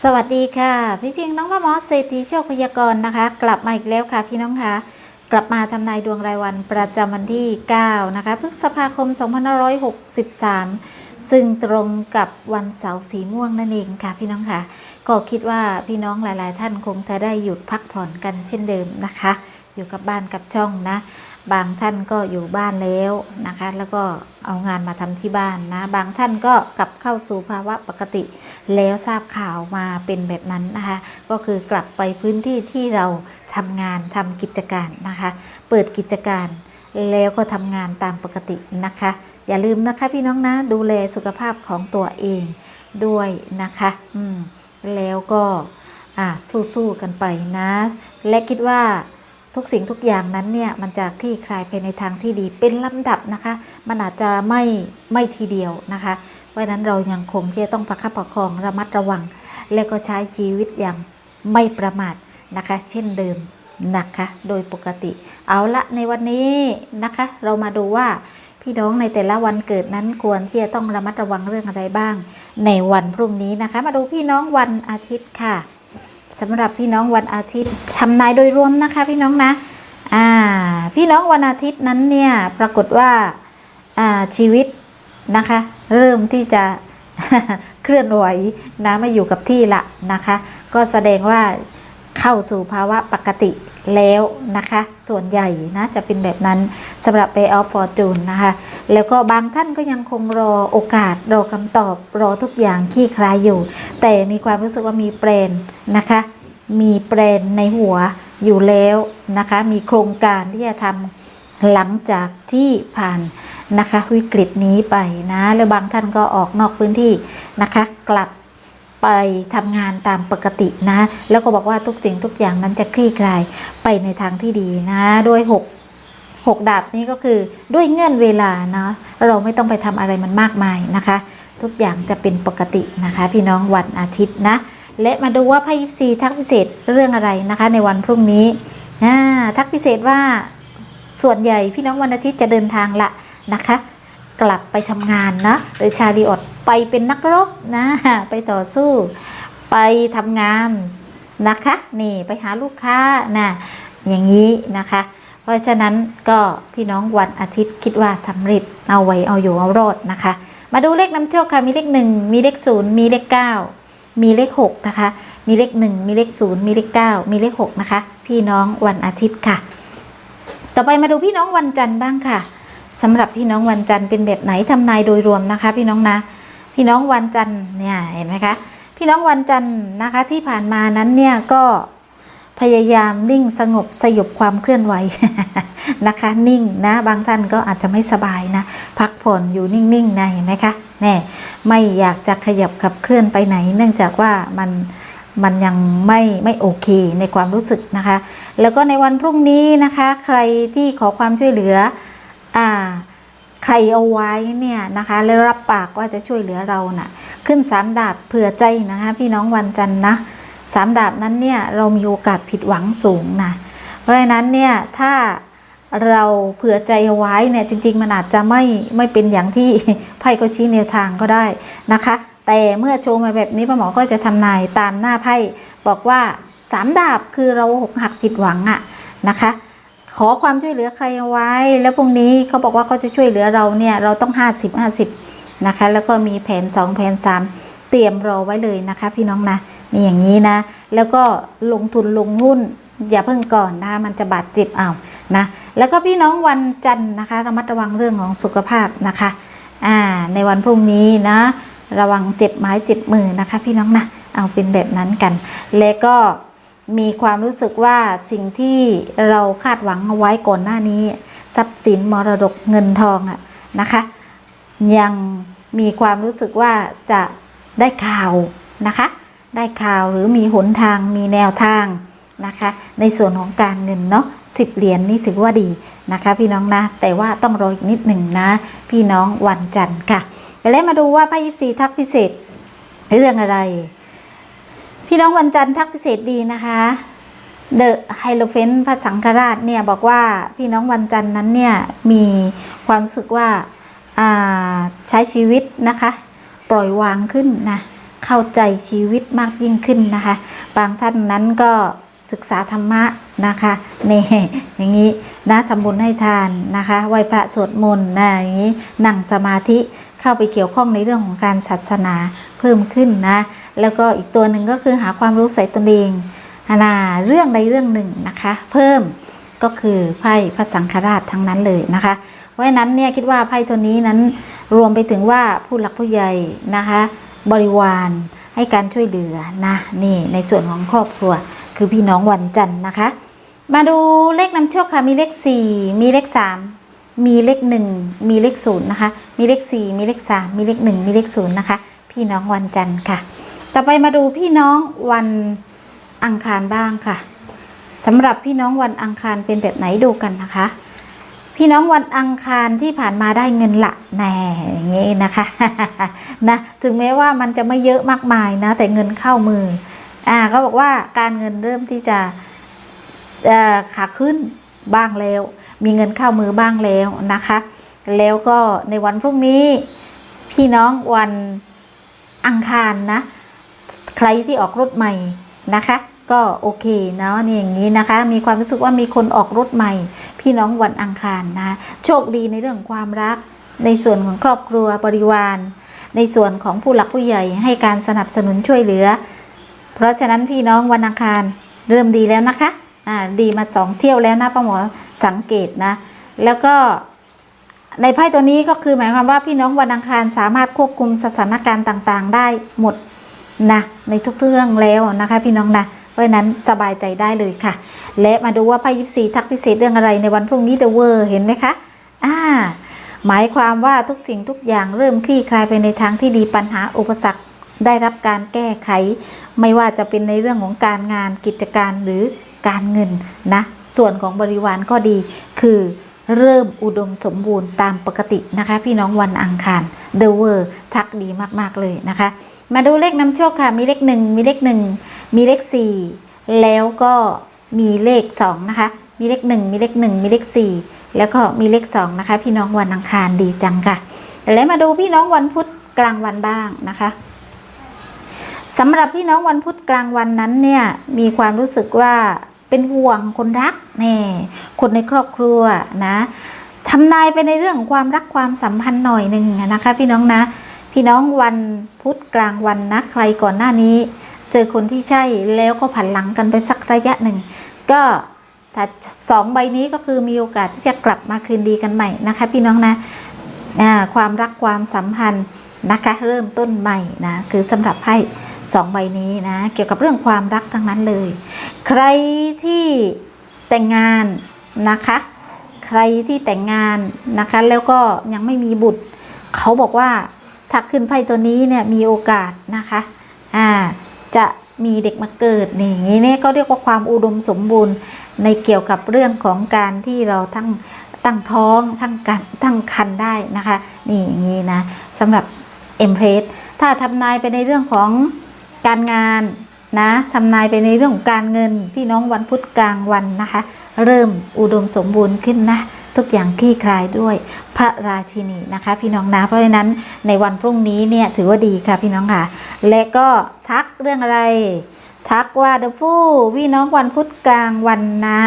สวัสดีค่ะ พี่เพียงน้องว่าหมอเศรษฐีโชคพยากรณ์นะคะ กลับมาอีกแล้วค่ะพี่น้องคะกลับมาทำนายดวงรายวันประจำวันที่ 9 นะคะพฤษภาคม 2563 ซึ่งตรงกับวันเสาร์สีม่วงนั่นเองค่ะพี่น้องค่ะก็คิดว่าพี่น้องหลาย ๆ ท่านคงจะได้หยุดพักผ่อนกันเช่นเดิมนะคะ อยู่กับบ้านกับช่องนะ บางท่านก็อยู่บ้านแล้วนะคะ แล้วก็เอางานมาทำที่บ้านนะ บางท่านก็กลับเข้าสู่ภาวะปกติ แล้วทราบข่าวมาเป็นแบบนั้นนะคะ ก็คือกลับไปพื้นที่ที่เราทำงานทำกิจการนะคะ เปิดกิจการแล้วก็ทำงานตามปกตินะคะ อย่าลืมนะคะพี่น้องนะดูแลสุขภาพของตัวเองด้วยนะคะอืมแล้วก็อ่าสู้ๆกันไปนะ และคิดว่า ทุกสิ่งทุกอย่างนั้นเนี่ยมันจะคลี่คลายไปในทางที่ดีเป็นลำดับนะคะ มันอาจจะไม่ไม่ทีเดียวนะคะ เพราะฉะนั้นเรายังคงที่จะต้องประคับประคองระมัดระวัง และก็ใช้ชีวิตอย่างไม่ประมาทนะคะ เช่นเดิมนะคะ โดยปกติ เอาละในวันนี้นะคะ เรามาดูว่าพี่น้องในแต่ละวันเกิดนั้นควรที่จะต้องระมัดระวังเรื่องอะไรบ้าง ในวันพรุ่งนี้นะคะ มาดูพี่น้องวันอาทิตย์ค่ะ สำหรับพี่น้องวันอาทิตย์ทำนายโดยรวมนะคะ พี่น้องนะอ่าพี่น้องวันอาทิตย์นั้นเนี่ยปรากฏว่าอ่าชีวิตนะคะ เริ่มที่จะเคลื่อนไหวนะไม่อยู่กับที่ละนะคะ ก็แสดงว่า เข้าสู่ภาวะปกติแล้วนะคะ ส่วนใหญ่นะจะเป็นแบบนั้นสำหรับ Pay of Fortune นะคะ แล้วก็บางท่านก็ยังคงรอโอกาส รอคำตอบ รอทุกอย่างขี้คลายอยู่ แต่มีความรู้สึกว่ามีแปลนนะคะ มีแปลนในหัวอยู่แล้วนะคะ มีโครงการที่จะทำหลังจากที่ผ่านนะคะ วิกฤตนี้ไปนะ แล้วบางท่านก็ออกนอกพื้นที่นะคะ กลับ ไปทำงานตามปกตินะ แล้วก็บอกว่าทุกสิ่งทุกอย่างนั้นจะคลี่คลายไปในทางที่ดีนะด้วยหกหกดาบนี้ก็คือด้วยเงื่อนเวลาเนาะเราไม่ต้องไปทำอะไรมันมากมายนะคะ ทุกอย่างจะเป็นปกตินะคะ พี่น้องวันอาทิตย์นะ และมาดูว่าไพ่ยิปซีทักพิเศษเรื่องอะไรนะคะ ในวันพรุ่งนี้ทักพิเศษว่าส่วนใหญ่พี่น้องวันอาทิตย์จะเดินทางละนะคะ กลับไปทำงานนะหรือชาลีออดไปเป็นนักรบนะไปต่อสู้ ไปทำงานนะคะนี่ไปหาลูกค้านะอย่างนี้นะคะ เพราะฉะนั้นก็พี่น้องวันอาทิตย์คิดว่าสำเร็จเอาไว้เอาอยู่เอารอดนะคะ มาดูเลขนำโชคค่ะมีเลขหนึ่งมีเลขศูนย์มีเลขเก้ามีเลขหกนะคะ มีเลขหนึ่งมีเลขศูนย์มีเลขเก้ามีเลขหกนะคะ พี่น้องวันอาทิตย์ค่ะ ต่อไปมาดูพี่น้องวันจันทร์บ้างค่ะ สำหรับพี่น้องวันจันทร์เป็นแบบไหนทำนายโดยรวมนะคะ พี่น้องนะ พี่น้องวันจันทร์เนี่ยเห็นไหมคะ พี่น้องวันจันทร์นะคะที่ผ่านมานั้นเนี่ยก็พยายามนิ่งสงบสยบความเคลื่อนไหวนะคะ นิ่งนะบางท่านก็อาจจะไม่สบายนะพักผ่อนอยู่นิ่งๆนะเห็นไหมคะแน่ไม่อยากจะขยับขับเคลื่อนไปไหน เนื่องจากว่ามันมันยังไม่ไม่โอเคในความรู้สึกนะคะ แล้วก็ในวันพรุ่งนี้นะคะ ใครที่ขอความช่วยเหลือ อ่า ใครเอาไว้เนี่ยนะคะแล้วรับปากว่าจะช่วยเหลือเราน่ะ ขึ้นสามดาบเผื่อใจนะคะ พี่น้องวันจันทร์นะสามดาบนั้นเนี่ยเรามีโอกาสผิดหวังสูงนะเพราะฉะนั้นเนี่ยถ้าเราเผื่อใจเอาไว้เนี่ยจริง ๆ มันอาจจะไม่ไม่เป็นอย่างที่ไพ่ก็ชี้แนวทางก็ได้นะคะ แต่เมื่อโชว์มาแบบนี้ป้าหมอก็จะทำนายตามหน้าไพ่บอกว่าสามดาบคือเราหกหักผิดหวังอะนะคะ ขอความช่วยเหลือใครเอาไว้ แล้วพรุ่งนี้เขาบอกว่าเขาจะช่วยเหลือเราเนี่ยเราต้อง 50 50นะคะแล้วก็มีแผน 2 แผน 3 เตรียมรอไว้เลยนะคะ พี่น้องนะนี่อย่างนี้นะ แล้วก็ลงทุนลงหุ้นอย่าเพิ่งก่อนนะคะมันจะบาดเจ็บเอานะแล้วก็พี่น้องวันจันทร์นะคะระมัดระวังเรื่องของสุขภาพนะคะอ่าในวันพรุ่งนี้นะระวังเจ็บไม้เจ็บมือนะคะ พี่น้องนะเอาเป็นแบบนั้นกัน และก็ มีความรู้สึกว่าสิ่งที่เราคาดหวังเอาไว้ก่อนหน้านี้ ทรัพย์สินมรดกเงินทองอะนะคะ ยังมีความรู้สึกว่าจะได้ข่าวนะคะ ได้ข่าวหรือมีหนทางมีแนวทางนะคะ ในส่วนของการเงินเนาะสิบเหรียญนนี่ถือว่าดีนะคะ พี่น้องนะ แต่ว่าต้องรออีกนิดหนึ่งนะ พี่น้องวันจันทร์ค่ะแล้วมาดูว่าไพ่ยิปซีทักพิเศษเรื่องอะไร พี่น้องวันจันทร์ทักพิเศษดีนะคะเดอะไฮโลเฟนพระสังฆราชเนี่ยบอกว่าพี่น้องวันจันทร์นั้นเนี่ยมีความรู้สึกว่าาใช้ชีวิตนะคะ ปล่อยวางขึ้นนะเข้าใจชีวิตมากยิ่งขึ้นนะคะ บางท่านนั้นก็ศึกษาธรรมะนะคะนี่อย่างนี้นะทำบุญให้ทานนะคะไหวพระสวดมนต์นะอย่างนี้นั่งสมาธิ เข้าไปเกี่ยวข้องในเรื่องของการศาสนาเพิ่มขึ้นนะ แล้วก็อีกตัวหนึ่งก็คือหาความรู้ใส่ตนเองนาเรื่องใดเรื่องหนึ่งนะคะ เพิ่มก็คือไพ่พระสังฆราชทั้งนั้นเลยนะคะเพราะฉะนั้นเนี่ยคิดว่าไพ่ตัวนี้นั้นรวมไปถึงว่าผู้หลักผู้ใหญ่นะคะ บริวารให้การช่วยเหลือนะนี่ในส่วนของครอบครัวคือพี่น้องวันจันทร์นะคะ มาดูเลขนำโชคค่ะมีเลข 4 มีเลข 3 มีเลข1มีเลข0นย์นะคะ มีเลข4มีเลข3มีเลข1มีเลข0นย์นะคะ พี่น้องวันจันทร์ค่ะ ต่อไปมาดูพี่น้องวันอังคารบ้างค่ะสำหรับพี่น้องวันอังคารเป็นแบบไหนดูกันนะคะ พี่น้องวันอังคารที่ผ่านมาได้เงินละแน่อย่างงี้นะคะนะถึงแม้ว่ามันจะไม่เยอะมากมายนะ แต่เงินเข้ามืออ่าเขาบอกว่าการเงินเริ่มที่จะขาขึ้นบ้างแล้ว มีเงินเข้ามือบ้างแล้วนะคะ แล้วก็ในวันพรุ่งนี้พี่น้องวันอังคารนะ ใครที่ออกรถใหม่นะคะ ก็โอเคเนาะนี่อย่างนี้นะคะ มีความรู้สึกว่ามีคนออกรถใหม่ พี่น้องวันอังคารนะโชคดีในเรื่องของความรัก ในส่วนของครอบครัวบริวาร ในส่วนของผู้หลักผู้ใหญ่ให้การสนับสนุนช่วยเหลือ เพราะฉะนั้นพี่น้องวันอังคารเริ่มดีแล้วนะคะ อ่าดีมาสองเที่ยวแล้วนะป้าหมอสังเกตนะ แล้วก็ในไพ่ตัวนี้ก็คือหมายความว่าพี่น้องวันอังคารสามารถควบคุมสถานการณ์ต่างๆ ได้หมดนะในทุกๆเรื่องแล้วนะคะ พี่น้องนะเพราะฉะนั้นสบายใจได้เลยค่ะ และมาดูว่าไพ่ยิปซีทักพิเศษเรื่องอะไรในวันพรุ่งนี้เดอะเวอร์เห็นไหมคะอ่าหมายความว่าทุกสิ่งทุกอย่างเริ่มคลี่คลายไปในทางที่ดีปัญหาอุปสรรคได้รับการแก้ไข ไม่ว่าจะเป็นในเรื่องของการงานกิจการหรือ การเงินนะส่วนของบริวารก็ดีคือเริ่มอุดมสมบูรณ์ตามปกตินะคะ พี่น้องวันอังคารเดอะเวอร์ทักดีมาก ๆ เลยนะคะ มาดูเลขนำโชคค่ะ มีเลขหนึ่งมีเลขหนึ่งมีเลขสี่แล้วก็มีเลขสองนะคะ มีเลขหนึ่งมีเลขหนึ่งมีเลขสี่แล้วก็มีเลขสองนะคะ พี่น้องวันอังคารดีจังค่ะแล้วมาดูพี่น้องวันพุธกลางวันบ้างนะคะสำหรับพี่น้องวันพุธกลางวันนั้นเนี่ยมีความรู้สึกว่า เป็นห่วงคนรักแน่คนในครอบครัวนะทำนายไปในเรื่องของความรักความสัมพันธ์หน่อยหนึ่งนะคะ พี่น้องนะ พี่น้องวันพุธกลางวันนะใครก่อนหน้านี้ เจอคนที่ใช่แล้วก็ผันหลังกันไปสักระยะหนึ่ง ก็ถ้าสองใบนี้ก็คือมีโอกาสที่จะกลับมาคืนดีกันใหม่นะคะ พี่น้องนะความรักความสัมพันธ์ นะคะ เริ่มต้นใหม่นะคือสำหรับไพ่สองใบนี้นะ เกี่ยวกับเรื่องความรักทั้งนั้นเลย ใครที่แต่งงานนะคะ ใครที่แต่งงานนะคะ แล้วก็ยังไม่มีบุตร เขาบอกว่าถ้าขึ้นไพ่ตัวนี้เนี่ยมีโอกาสนะคะอ่าจะมีเด็กมาเกิดนี่อย่างนี้เนี่ยก็เรียกว่าความอุดมสมบูรณ์ในเกี่ยวกับเรื่องของการที่เราทั้งตั้งท้องทั้งกันตั้งคันได้นะคะ นี่อย่างนี้นะสำหรับ เอ็มเพรสถ้าทำนายไปในเรื่องของการงานนะทำนายไปในเรื่องของการเงิน พี่น้องวันพุธกลางวันนะคะ เริ่มอุดมสมบูรณ์ขึ้นนะ ทุกอย่างคลี่คลายด้วยพระราชินีนะคะ พี่น้องนะ เพราะฉะนั้นในวันพรุ่งนี้เนี่ยถือว่าดีค่ะพี่น้องค่ะ และก็ทักเรื่องอะไร ทักว่าเดฟูพี่น้องวันพุธกลางวันนะ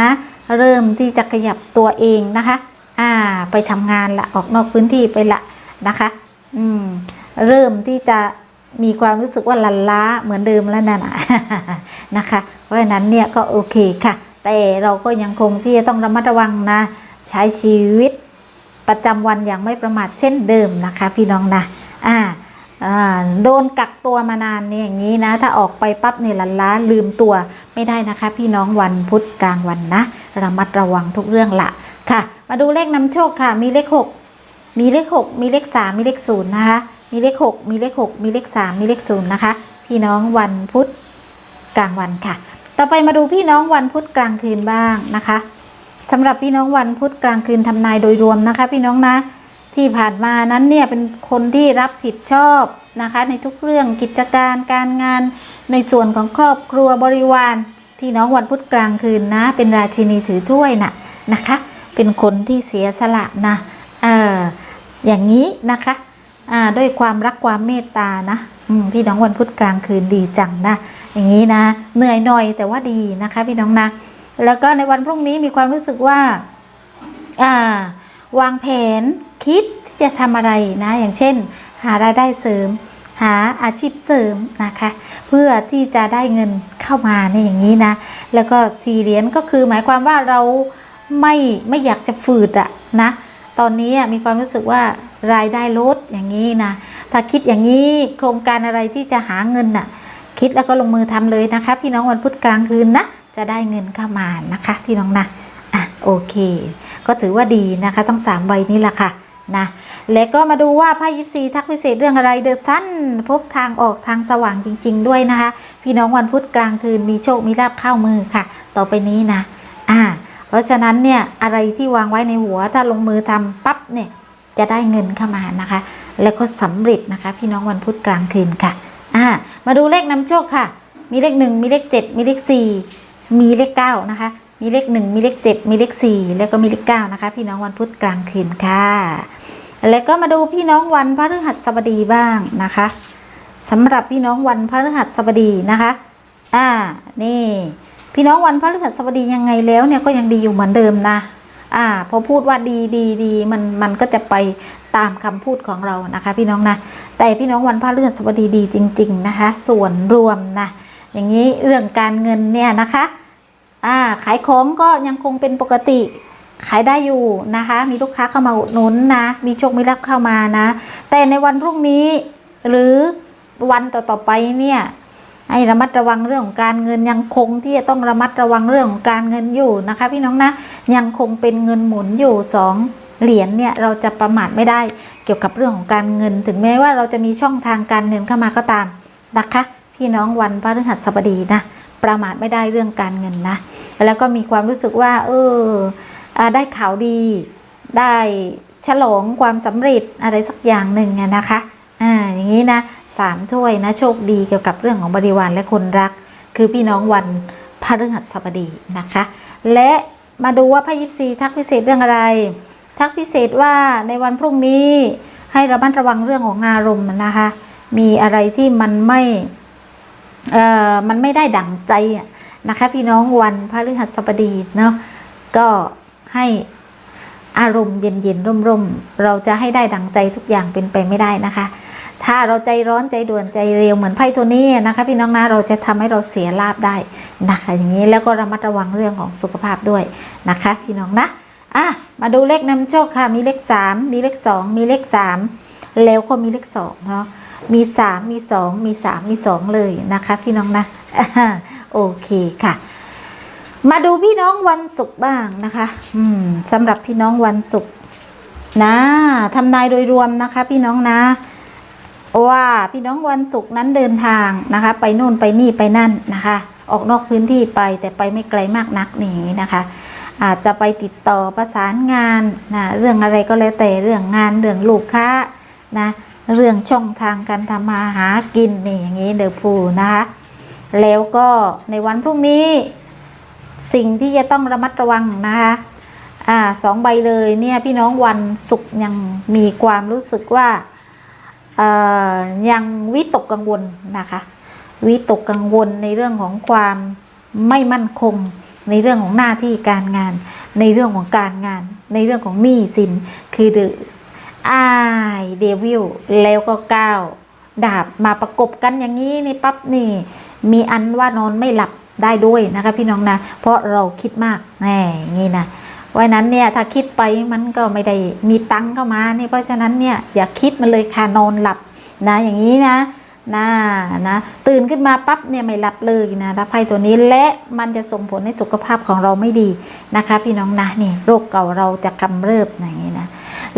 เริ่มที่จะขยับตัวเองนะคะ อ่า ไปทำงานละออกนอกพื้นที่ไปละนะคะ อืม เริ่มที่จะมีความรู้สึกว่าลันล้าเหมือนเดิมแล้วนั่นนะนะคะ เพราะฉะนั้นเนี่ยก็โอเคค่ะ แต่เราก็ยังคงที่จะต้องระมัดระวังนะ ใช้ชีวิตประจำวันอย่างไม่ประมาทเช่นเดิมนะคะ พี่น้องนะอ่าอ่าโดนกักตัวมานานเนี่ยอย่างนี้นะ ถ้าออกไปปั๊บเนี่ยลันล้าลืมตัวไม่ได้นะคะ พี่น้องวันพุธกลางวันนะ ระมัดระวังทุกเรื่องละค่ะ มาดูเลขนำโชคค่ะ มีเลขหก มีเลขหกมีเลขสามมีเลขศูนย์นะคะ มีเลขหกมีเลขหกมีเลขสามมีเลขศูนย์นะคะ พี่น้องวันพุธกลางวันค่ะ ต่อไปมาดูพี่น้องวันพุธกลางคืนบ้างนะคะสำหรับพี่น้องวันพุธกลางคืนทำนายโดยรวมนะคะ พี่น้องนะที่ผ่านมานั้นเนี่ยเป็นคนที่รับผิดชอบนะคะ ในทุกเรื่องกิจการการงานในส่วนของครอบครัวบริวาร พี่น้องวันพุธกลางคืนนะ เป็นราชินีถือถ้วยน่ะนะคะ เป็นคนที่เสียสละนะเออ อย่างนี้นะคะอ่าด้วยความรักความเมตตานะพี่น้องวันพุธกลางคืนดีจังนะ อย่างนี้นะ เหนื่อยหน่อยแต่ว่าดีนะคะ พี่น้องนะ แล้วก็ในวันพรุ่งนี้มีความรู้สึกว่าอ่าวางแผนคิดที่จะทำอะไรนะ อย่างเช่น หารายได้เสริม หาอาชีพเสริมนะคะ เพื่อที่จะได้เงินเข้ามาในอย่างนี้นะ แล้วก็สี่เหรียญก็คือหมายความว่าเราไม่ไม่อยากจะฝืดอะนะ ตอนนี้มีความรู้สึกว่ารายได้ลดอย่างนี้นะ ถ้าคิดอย่างนี้โครงการอะไรที่จะหาเงินน่ะ คิดแล้วก็ลงมือทำเลยนะคะ พี่น้องวันพุธกลางคืนนะ จะได้เงินเข้ามานะคะ พี่น้องนะอะโอเค ก็ถือว่าดีนะคะต้องสามใบนี้แหละค่ะนะแล้วก็มาดูว่าไพ่ยิปซีทักพิเศษเรื่องอะไรเดอะสั้นพบทางออกทางสว่างจริง ๆ ด้วยนะคะ พี่น้องวันพุธกลางคืนมีโชคมีลาบเข้ามือค่ะ ต่อไปนี้นะอ่า ราะฉะนั้นเนี่ยอะไรที่วางไว้ในหัวถ้าลงมือทำปั๊บเนี่ยจะได้เงินเข้ามานะคะ แล้วก็สำเร็จนะคะ พี่น้องวันพุธกลางคืนค่ะอ่ามาดูเลขนำโชคค่ะ มีเลขหนึ่งมีเลขเจ็ดมีเลขสี่มีเลขเก้านะคะมีเลขหนึ่งมีเลขเจ็ดมีเลขสี่แล้วก็มีเลขเก้านะคะ พี่น้องวันพุธกลางคืนค่ะ แล้วก็มาดูพี่น้องวันพฤหัสบดีบ้างนะคะสำหรับพี่น้องวันพฤหัสบดีนะคะ อ่า นี่ พี่น้องวันพฤหัสบดียังไงแล้วเนี่ยก็ยังดีอยู่เหมือนเดิมนะ อ่า พอพูดว่าดีดีดีมันมันก็จะไปตามคำพูดของเรานะคะ พี่น้องนะ แต่พี่น้องวันพฤหัสบดีดีจริง ๆ นะคะ ส่วนรวมนะ อย่างนี้เรื่องการเงินเนี่ยนะคะ อ่า ขายของก็ยังคงเป็นปกติขายได้อยู่นะคะ มีลูกค้าเข้ามาอุดหนุนนะ มีโชคมีลาภเข้ามานะ แต่ในวันพรุ่งนี้หรือวันต่อๆไปเนี่ย ให้ระมัดระวังเรื่องของการเงินยังคงที่จะต้องระมัดระวังเรื่องของการเงินอยู่นะคะ พี่น้องนะยังคงเป็นเงินหมุนอยู่สองเหรียญเนี่ยเราจะประมาทไม่ได้เกี่ยวกับเรื่องของการเงิน ถึงแม้ว่าเราจะมีช่องทางการเงินเข้ามาก็ตามนะคะ พี่น้องวันพฤหัสบดีนะประมาทไม่ได้เรื่องการเงินนะ แล้วก็มีความรู้สึกว่า เออได้ข่าวดี ได้ฉลองความสำเร็จอะไรสักอย่างหนึ่งนะคะ อ่าอย่างนี้นะสามถ้วยนะโชคดีเกี่ยวกับเรื่องของบริวารและคนรัก คือพี่น้องวันพฤหัสบดีนะคะ และมาดูว่าพระยิปซีทักพิเศษเรื่องอะไร ทักพิเศษว่าในวันพรุ่งนี้ให้ระมัดระวังเรื่องของอารมณ์นะคะ มีอะไรที่มันไม่เอ่อมันไม่ได้ดั่งใจนะคะ พี่น้องวันพฤหัสบดีเนาะก็ให้อารมณ์เย็นๆร่มๆ เราจะให้ได้ดั่งใจทุกอย่างเป็นไปไม่ได้นะคะ ถ้าเราใจร้อนใจด่วนใจเร็วเหมือนไพ่ตัวนี้นะคะ พี่น้องนะเราจะทำให้เราเสียลาบได้นะคะ อย่างนี้แล้วก็ระมัดระวังเรื่องของสุขภาพด้วยนะคะ พี่น้องนะอะมาดูเลขนำโชคค่ะมีเลข 3 มีเลข 2 มีเลข 3 แล้วก็มีเลข2เนาะมี 3 มี 2 มี 3 มี 2 เลยนะคะ พี่น้องนะโอเคค่ะมาดูพี่น้องวันศุกร์บ้างนะคะ อืมสำหรับพี่น้องวันศุกร์นะทำนายโดยรวมนะคะ พี่น้องนะ ว่าพี่น้องวันศุกร์นั้นเดินทางนะคะ ไปนู่นไปนี่ไปนั่นนะคะ ออกนอกพื้นที่ไปแต่ไปไม่ไกลมากนักนี่อย่างนี้นะคะ อาจจะไปติดต่อประสานงานนะเรื่องอะไรก็แล้วแต่เรื่องงานเรื่องลูกค้านะเรื่องช่องทางการทำมาหากินนี่อย่างนี้เดอะฟูนะคะแล้วก็ในวันพรุ่งนี้สิ่งที่จะต้องระมัดระวังนะคะอ่าสองใบเลยเนี่ยพี่น้องวันศุกร์ยังมีความรู้สึกว่า ยังวิตกกังวลนะคะวิตกกังวลในเรื่องของความไม่มั่นคง ในเรื่องของหน้าที่การงาน ในเรื่องของการงาน ในเรื่องของหนี้สินคือเดอายเดวิลแล้วก็ก้าวดาบมาประกบกันอย่างนี้นี่ปั๊บนี่ มีอันว่านอนไม่หลับได้ด้วยนะคะพี่น้องนะ เพราะเราคิดมากแน่อย่างนี้นะ วันนั้นเนี่ยถ้าคิดไปมันก็ไม่ได้มีตังค์เข้ามานี่เพราะฉะนั้นเนี่ยอย่าคิดมันเลยค่ะนอนหลับนะอย่างนี้นะนะนะตื่นขึ้นมาปั๊บเนี่ยไม่หลับเลยนะถ้าไพ่ตัวนี้และมันจะส่งผลให้สุขภาพของเราไม่ดีนะคะ พี่น้องนะนี่โรคเก่าเราจะกำเริบอย่างนี้นะ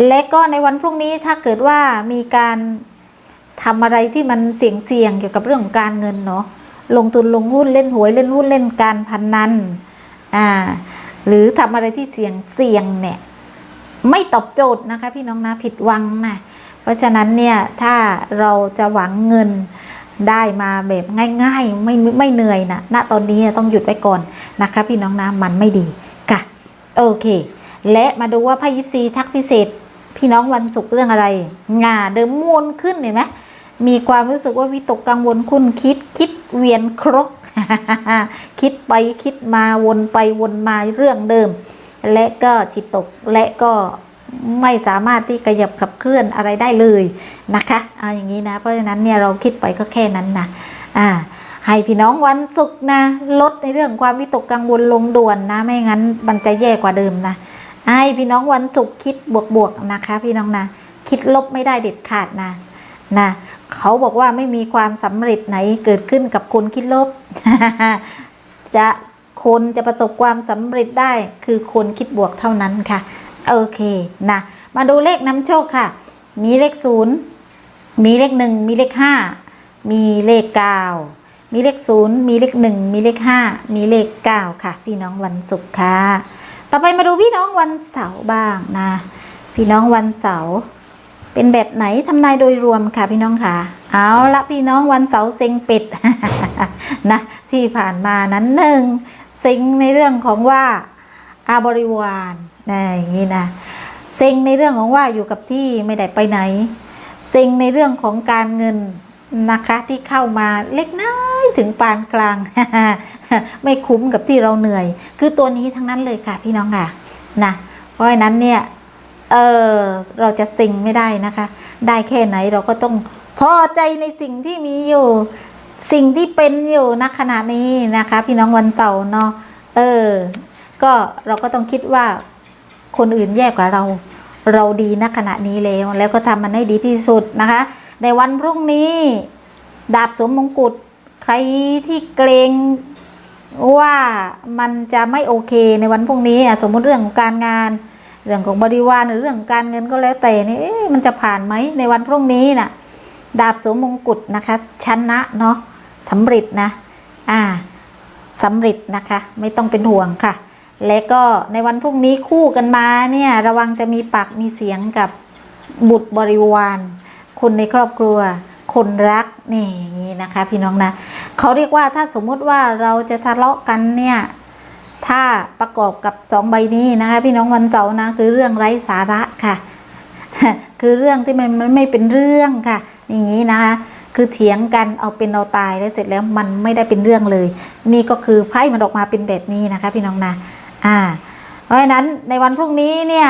และก็ในวันพรุ่งนี้ถ้าเกิดว่ามีการทำอะไรที่มันเสี่ยงเสี่ยงๆเกี่ยวกับเรื่องของการเงินเนาะลงทุนลงหุ้นเล่นหวยเล่นหุ้นเล่นการพนนันอ่า หรือทำอะไรที่เสี่ยงเสี่ยงเนี่ยไม่ตอบโจทย์นะคะพี่น้องนะผิดหวังนะเพราะฉะนั้นเนี่ยถ้าเราจะหวังเงินได้มาแบบง่าย ๆ ไม่ไม่เหนื่อยนะณตอนนี้ต้องหยุดไว้ก่อนนะคะ พี่น้องนะมันไม่ดีค่ะโอเค และมาดูว่าไพ่ยิปซีทักพิเศษ พี่น้องวันศุกร์เรื่องอะไร งาเดิมมูลขึ้นเห็นไหมมีความรู้สึกว่าวิตกกังวลคุ้นคิดคิดเวียนครก คิดไปคิดมาวนไปวนมาเรื่องเดิม และก็จิตตกและก็ไม่สามารถที่ขยับขับเคลื่อนอะไรได้เลยนะคะเอาอย่างนี้นะ เพราะฉะนั้นเนี่ยเราคิดไปก็แค่นั้นนะอ่าให้พี่น้องวันศุกร์นะ ลดในเรื่องความวิตกกังวลลงด่วนนะ ไม่งั้นมันจะแย่กว่าเดิมนะให้พี่น้องวันศุกร์คิดบวกๆนะคะ พี่น้องนะ คิดลบไม่ได้เด็ดขาดนะนะ เขาบอกว่าไม่มีความสำเร็จไหนเกิดขึ้นกับคนคิดลบ จะคนจะประสบความสำเร็จได้คือคนคิดบวกเท่านั้นค่ะ โอเคนะ มาดูเลขนำโชคค่ะ มีเลขศูนย์มีเลขหนึ่งมีเลขห้ามีเลขเก้ามีเลขศูนย์มีเลขหนึ่งมีเลขห้ามีเลขเก้าค่ะ พี่น้องวันศุกร์ค่ะ ต่อไปมาดูพี่น้องวันเสาร์บ้างนะ พี่น้องวันเสาร์ เป็นแบบไหนทำนายโดยรวมค่ะพี่น้องค่ะ เอาละพี่น้องวันเสาร์เซ็งป็ดนะที่ผ่านมานั้นหนึ่งเซ็งในเรื่องของว่าอาบริวารนะอย่างนี้นะเซ็งในเรื่องของว่าอยู่กับที่ไม่ได้ไปไหนเซ็งในเรื่องของการเงินนะคะที่เข้ามาเล็กน้อยถึงปานกลาง ไม่คุ้มกับที่เราเหนื่อย คือตัวนี้ทั้งนั้นเลยค่ะพี่น้องค่ะนะเพราะฉะนั้นเนี่ย เออเราจะเซ็งไม่ได้นะคะ ได้แค่ไหนเราก็ต้องพอใจในสิ่งที่มีอยู่ สิ่งที่เป็นอยู่ณขณะนี้นะคะ พี่น้องวันเสาร์เนาะเออ ก็เราก็ต้องคิดว่าคนอื่นแย่กว่าเรา เราดีณขณะนี้แล้ว แล้วก็ทำมันให้ดีที่สุดนะคะ ในวันพรุ่งนี้ ดาบสวมมงกุฎใครที่เกรงว่ามันจะไม่โอเคในวันพรุ่งนี้สมมติเรื่องของการงาน เรื่องของบริวารหรือเรื่องการเงินก็แล้วแต่นี่มันจะผ่านไหมในวันพรุ่งนี้น่ะดาบสวมมงกุฎนะคะชนะเนาะสำเร็จนะอ่าสำเร็จนะคะไม่ต้องเป็นห่วงค่ะ และก็ในวันพรุ่งนี้คู่กันมาเนี่ยระวังจะมีปากมีเสียงกับบุตรบริวาร คนในครอบครัว คนรักนี่อย่างนี้นะคะ พี่น้องนะเขาเรียกว่าถ้าสมมุติว่าเราจะทะเลาะกันเนี่ย ถ้าประกอบกับสองใบนี้นะคะพี่น้องวันเสาร์นะคือเรื่องไร้สาระค่ะ คือเรื่องที่มันมันไม่เป็นเรื่องค่ะ อย่างนี้นะคะคือเถียงกันเอาเป็นเอาตายแล้วเสร็จแล้วมันไม่ได้เป็นเรื่องเลย นี่ก็คือไพ่มันออกมาเป็นแบบนี้นะคะพี่น้องนะอ่า เพราะฉะนั้นในวันพรุ่งนี้เนี่ย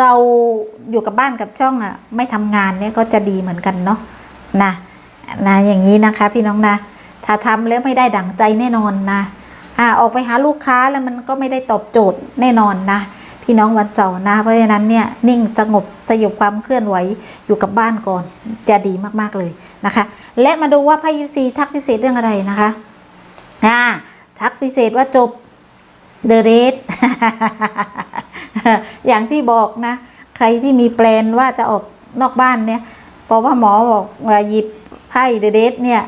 เราอยู่กับบ้านกับช่องอะไม่ทำงานเนี่ยก็จะดีเหมือนกันเนาะนะนะอย่างนี้นะคะพี่น้องนะ ถ้าทำแล้วไม่ได้ดั่งใจแน่นอนนะ อ่าออกไปหาลูกค้าแล้วมันก็ไม่ได้ตอบโจทย์แน่นอนนะ พี่น้องวันเสาร์นะ เพราะฉะนั้นเนี่ยนิ่งสงบสยบความเคลื่อนไหวอยู่กับบ้านก่อนจะดีมากๆเลยนะคะ และมาดูว่าไพ่ยูซีทักพิเศษเรื่องอะไรนะคะอ่าทักพิเศษว่าจบ The Red อย่างที่บอกนะ ใครที่มีแปลนว่าจะออกนอกบ้านเนี่ยเพอว่าหมอบอกว่าหยิบไพ่ The Red เนี่ย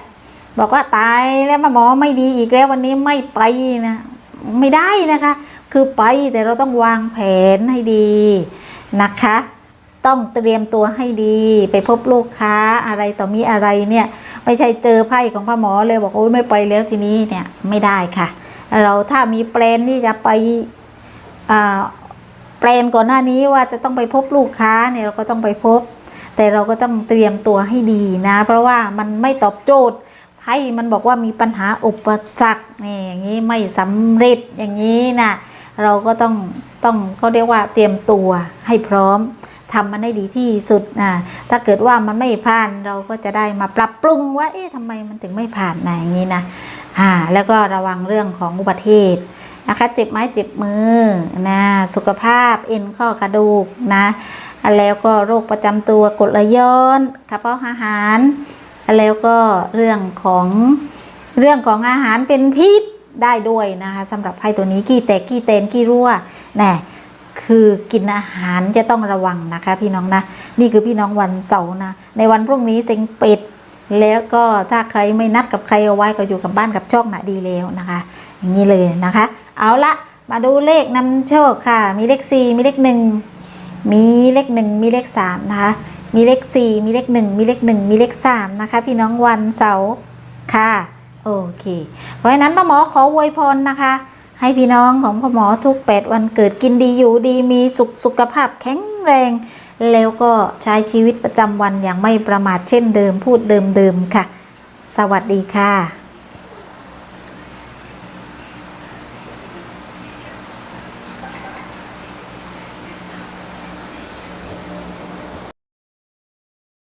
บอกว่าตายแล้วมาหมอไม่ดีอีกแล้ววันนี้ไม่ไปนะไม่ได้นะคะ คือไปแต่เราต้องวางแผนให้ดีนะคะ ต้องเตรียมตัวให้ดี ไปพบลูกค้าอะไรต่อมีอะไรเนี่ยไม่ใช่เจอไพ่ของพ่อหมอเลยบอกโอ้ยไม่ไปแล้วทีนี้เนี่ยไม่ได้ค่ะ เราถ้ามีแปลนที่จะไปอ่าแปลนก่อนหน้านี้ว่าจะต้องไปพบลูกค้าเนี่ยเราก็ต้องไปพบ แต่เราก็ต้องเตรียมตัวให้ดีนะ เพราะว่ามันไม่ตอบโจทย์ ไพ่มันบอกว่ามีปัญหาอุปสรรคนี่อย่างนี้ไม่สำเร็จอย่างนี้นะเราก็ต้องต้องเขาเรียกว่าเตรียมตัวให้พร้อมทำมันให้ดีที่สุดนะถ้าเกิดว่ามันไม่ผ่านเราก็จะได้มาปรับปรุงว่า เอ๊ะทำไมมันถึงไม่ผ่านนะอย่างนี้นะอ่าแล้วก็ระวังเรื่องของอุบัติเหตุนะคะเจ็บไม้เจ็บมือนะสุขภาพเอ็นข้อกระดูกนะแล้วก็โรคประจำตัวกรดไหลย้อนกระเพาะอาหาร แล้วก็เรื่องของเรื่องของอาหารเป็นพิษได้ด้วยนะคะสำหรับไพ่ตัวนี้ขี้แตกขี้เตนขี้รั่วนะคือกินอาหารจะต้องระวังนะคะ พี่น้องนะ นี่คือพี่น้องวันเสาร์นะ ในวันพรุ่งนี้เซ็งเป็ดแล้วก็ถ้าใครไม่นัดกับใครเอาไว้ก็อยู่กับบ้านกับช่องนะดีแล้วนะคะ อย่างนี้เลยนะคะ เอาละมาดูเลขนำโชคค่ะ มีเลขสี่มีเลขหนึ่งมีเลขหนึ่งมีเลขสามนะคะ มีเลขสี่มีเลขหนึ่งมีเลขหนึ่งมีเลขสามนะคะ พี่น้องวันเสาร์ค่ะ โอเค เพราะฉะนั้นพ่อหมอขออวยพรนะคะ ให้พี่น้องของพ่อหมอทุก 8 วันเกิดกินดีอยู่ดีมีสุขสุขภาพแข็งแรง แล้วก็ใช้ชีวิตประจำวันอย่างไม่ประมาทเช่นเดิมพูดเดิมๆค่ะ สวัสดีค่ะ